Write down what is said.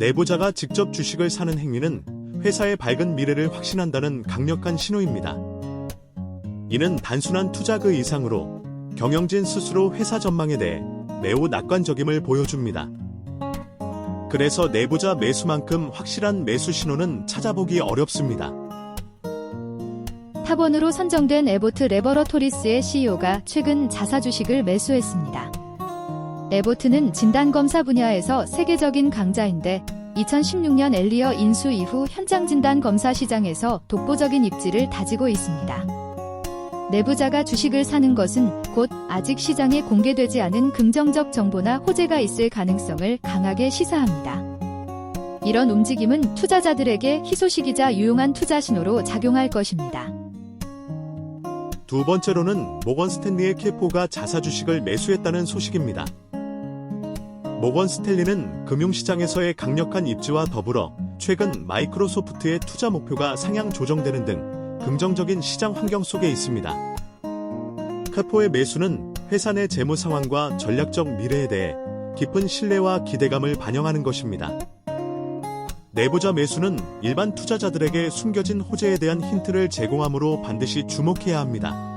내부자가 직접 주식을 사는 행위는 회사의 밝은 미래를 확신한다는 강력한 신호입니다. 이는 단순한 투자 그 이상으로 경영진 스스로 회사 전망에 대해 매우 낙관적임을 보여줍니다. 그래서 내부자 매수만큼 확실한 매수 신호는 찾아보기 어렵습니다. 탑원으로 선정된 에보트 레버러토리스의 CEO가 최근 자사 주식을 매수했습니다. 에보트는 진단검사 분야에서 세계적인 강자인데 2016년 엘리어 인수 이후 현장 진단 검사 시장에서 독보적인 입지를 다지고 있습니다. 내부자가 주식을 사는 것은 곧 아직 시장에 공개되지 않은 긍정적 정보나 호재가 있을 가능성을 강하게 시사합니다. 이런 움직임은 투자자들에게 희소식이자 유용한 투자 신호로 작용할 것입니다. 두 번째로는 모건 스탠리의 캐포가 자사 주식을 매수했다는 소식입니다. 모건 스탠리는 금융시장에서의 강력한 입지와 더불어 최근 마이크로소프트의 투자 목표가 상향 조정되는 등 긍정적인 시장 환경 속에 있습니다. 캐포의 매수는 회사 내 재무 상황과 전략적 미래에 대해 깊은 신뢰와 기대감을 반영하는 것입니다. 내부자 매수는 일반 투자자들에게 숨겨진 호재에 대한 힌트를 제공하므로 반드시 주목해야 합니다.